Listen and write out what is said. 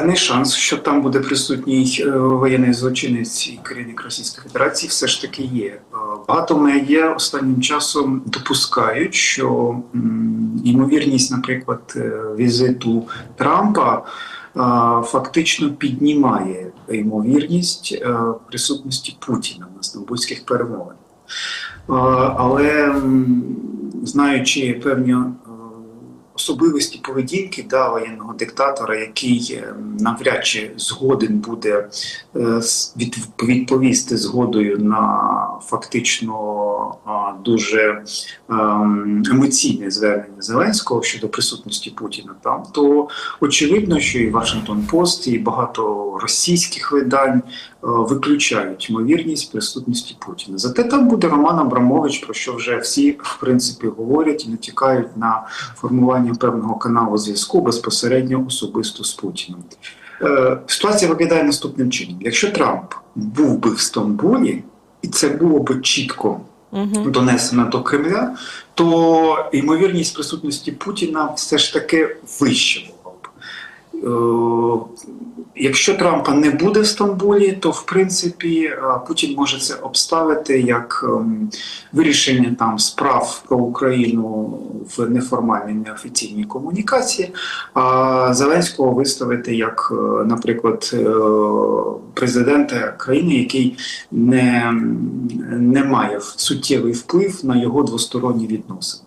Певний шанс, що там буде присутній е, воєнний злочинець і керівник Російської Федерації, все ж таки є. Е, Багато медіа останнім часом допускають, що ймовірність, наприклад, е, візиту Трампа фактично піднімає ймовірність присутності Путіна на стамбульських перемовинах. Але знаючи певні особливості поведінки да, воєнного диктатора, який е, навряд чи згоден буде е, відповісти згодою на фактично дуже ем, емоційне звернення Зеленського щодо присутності Путіна там, то очевидно, що і Вашингтон Пост, і багато російських видань е, виключають ймовірність присутності Путіна. Зате там буде Роман Абрамович, про що вже всі в принципі говорять і натякають на формування певного каналу зв'язку безпосередньо особисто з Путіним. Е, Ситуація виглядає наступним чином: якщо Трамп був би в Стамбулі, і це було б чітко Угу. донесена до Кремля, то ймовірність присутності Путіна все ж таки вища була б. Якщо Трампа не буде в Стамбулі, то в принципі е, Путін може це обставити як ем, вирішення там справ про Україну в неформальній неофіційній комунікації, а Зеленського виставити як, е, наприклад, е, президента країни, який не, не має суттєвий вплив на його двосторонні відносини.